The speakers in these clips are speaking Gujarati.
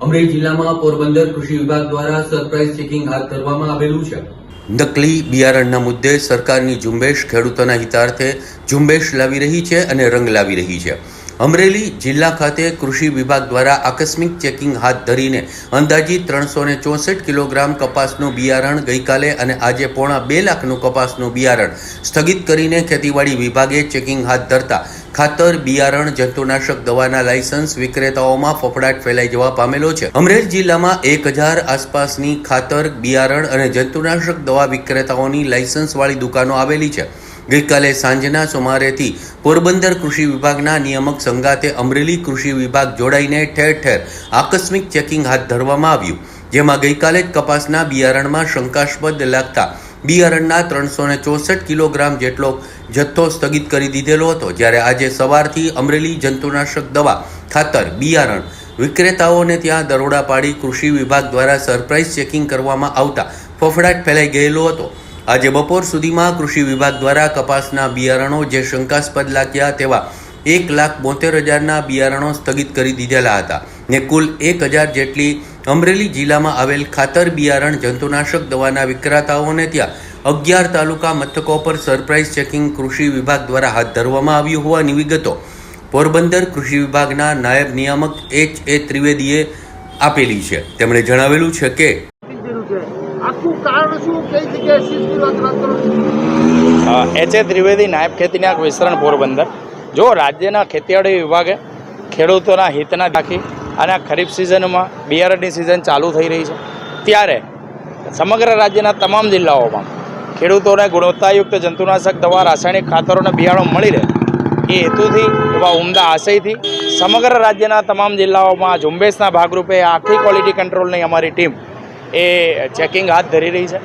અમરેલી જિલ્લામાં પોરબંદર કૃષિ વિભાગ દ્વારા સરપ્રાઇઝ ચેકિંગ હાથ ધરવામાં આવેલું છે. નકલી બિયારણના મુદ્દે સરકારની ઝુંબેશ ખેડૂતોના હિતાર્થે ઝુંબેશ લાવી રહી છે અને રંગ લાવી રહી છે. અમરેલી જિલ્લા ખાતે કૃષિ વિભાગ દ્વારા આકસ્મિક ચેકિંગ હાથ ધરીને અંદાજિત ત્રણસો ને ચોસઠ કિલોગ્રામ કપાસનું બિયારણ ગઈકાલે અને આજે પોણા બે લાખનું કપાસનું બિયારણ સ્થગિત કરીને ખેતીવાડી વિભાગે ચેકિંગ હાથ ધરતા ખાતર, બિયારણ, જંતુનાશક, દવાના લાયસન્સ વિક્રેતાઓમાં ફફડાટ ફેલાઈ જવા પામેલો છે. અમરેલી જિલ્લામાં એક હજાર આસપાસની ખાતર, બિયારણ અને જંતુનાશક દવા વિક્રેતાઓની લાયસન્સ વાળી દુકાનો આવેલી છે. ગઈકાલે સાંજના સુમારેથી પોરબંદર કૃષિ વિભાગના નિયામક સંગાતે અમરેલી કૃષિ વિભાગ જોડાઈને ઠેર ઠેર આકસ્મિક ચેકિંગ હાથ ધરવામાં આવ્યું, જેમાં ગઈકાલે જ કપાસના બિયારણમાં શંકાસ્પદ લાગતા બિયારણના ત્રણસો ને ચોસઠ કિલોગ્રામ જેટલો જથ્થો સ્થગિત કરી દીધેલો હતો, જ્યારે આજે સવારથી અમરેલી જંતુનાશક દવા ખાતર બિયારણ વિક્રેતાઓને ત્યાં દરોડા પાડી કૃષિ વિભાગ દ્વારા સરપ્રાઇઝ ચેકિંગ કરવામાં આવતા ફફડાટ ફેલાઈ ગયેલો હતો. આજે બપોર સુધીમાં કૃષિ વિભાગ દ્વારા કપાસના બિયારણો જે શંકાસ્પદ લાગ્યા તેવા એક લાખ બોતેર હજારના બિયારણો સ્થગિત કરી દીધેલા હતા ને કુલ એક હજાર જેટલી અમરેલી જિલ્લામાં આવેલ ખાતર બિયારણ જંતુનાશક દવાના વિક્રેતાઓને ત્યાં અગિયાર તાલુકા મથકો પર સરપ્રાઇઝ ચેકિંગ કૃષિ વિભાગ દ્વારા હાથ ધરવામાં આવ્યું હોવાની વિગતો પોરબંદર કૃષિ વિભાગના નાયબ નિયામક એચ એ ત્રિવેદીએ આપેલી છે. તેમણે જણાવેલું છે કે આખું કારણ શું? કઈ જગ્યાએ એચ એ ત્રિવેદી નાયબ ખેતીના વિસ્તરણ પોરબંદર. જો રાજ્યના ખેતીવાડી વિભાગે ખેડૂતોના હિતના રાખી અને આ ખરીફ સિઝનમાં બિયારણની સિઝન ચાલુ થઈ રહી છે. ત્યારે સમગ્ર રાજ્યના તમામ જિલ્લાઓમાં ખેડૂતોને ગુણવત્તાયુક્ત જંતુનાશક દવા, રાસાયણિક ખાતરોને બિયારણો મળી રહે. એ હેતુથી એવા ઉમદા આશયથી સમગ્ર રાજ્યના તમામ જિલ્લાઓમાં ઝુંબેશના ભાગરૂપે આખી ક્વોલિટી કંટ્રોલની અમારી ટીમ એ ચેકિંગ હાથ ધરી રહી છે.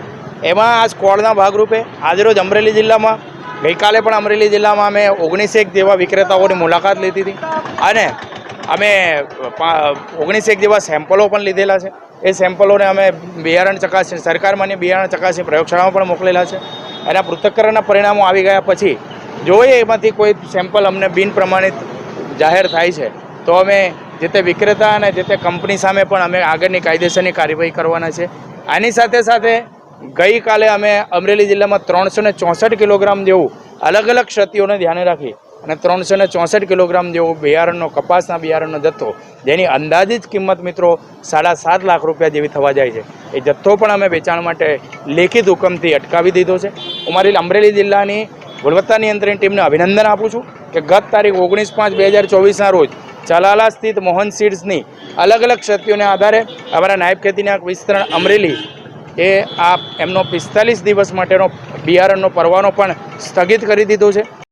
એમાં આ સ્ક્વોડના ભાગરૂપે આજરોજ અમરેલી જિલ્લામાં, ગઈકાલે પણ અમરેલી જિલ્લામાં અમે ઓગણીસેક જેવા વિક્રેતાઓની મુલાકાત લીધી હતી. અને અમે ઓગણીસેક જેવા સેમ્પલો પણ લીધેલા છે. એ સેમ્પલોને અમે બિયારણ ચકાસી, સરકાર માન્ય બિયારણ ચકાસી પ્રયોગશાળામાં પણ મોકલેલા છે. એના પૃથ્થકરણના પરિણામો આવી ગયા પછી જોઈએ એમાંથી કોઈ સેમ્પલ અમને બિન પ્રમાણિત જાહેર થાય છે, તો અમે જે તે વિક્રેતા અને જે તે કંપની સામે પણ અમે આગળની કાયદેસરની કાર્યવાહી કરવાના છે. આની સાથે સાથે ગઈકાલે અમે અમરેલી જિલ્લામાં ત્રણસો ને ચોસઠ કિલોગ્રામ જેવું અલગ અલગ ક્ષતિઓને ધ્યાને રાખી અને ત્રણસો ને ચોસઠ કિલોગ્રામ જેવું બિયારણનો, કપાસના બિયારણનો જથ્થો, જેની અંદાજિત કિંમત મિત્રો સાડા સાત લાખ રૂપિયા જેવી થવા જાય છે. એ જથ્થો પણ અમે વેચાણ માટે લેખિત હુકમથી અટકાવી દીધો છે. અમારી અમરેલી જિલ્લાની ગુણવત્તા નિયંત્રણ ટીમને અભિનંદન આપું છું કે ગત તારીખ ઓગણીસ પાંચ બે હજાર ચોવીસના રોજ ચલાલા સ્થિત મોહન સીડ્સની અલગ અલગ ક્ષતિઓને આધારે અમારા નાયબ ખેતીના વિસ્તરણ અમરેલી એ આ એમનો પિસ્તાલીસ દિવસ માટેનો બિયારણનો પરવાનો પણ સ્થગિત કરી દીધો છે.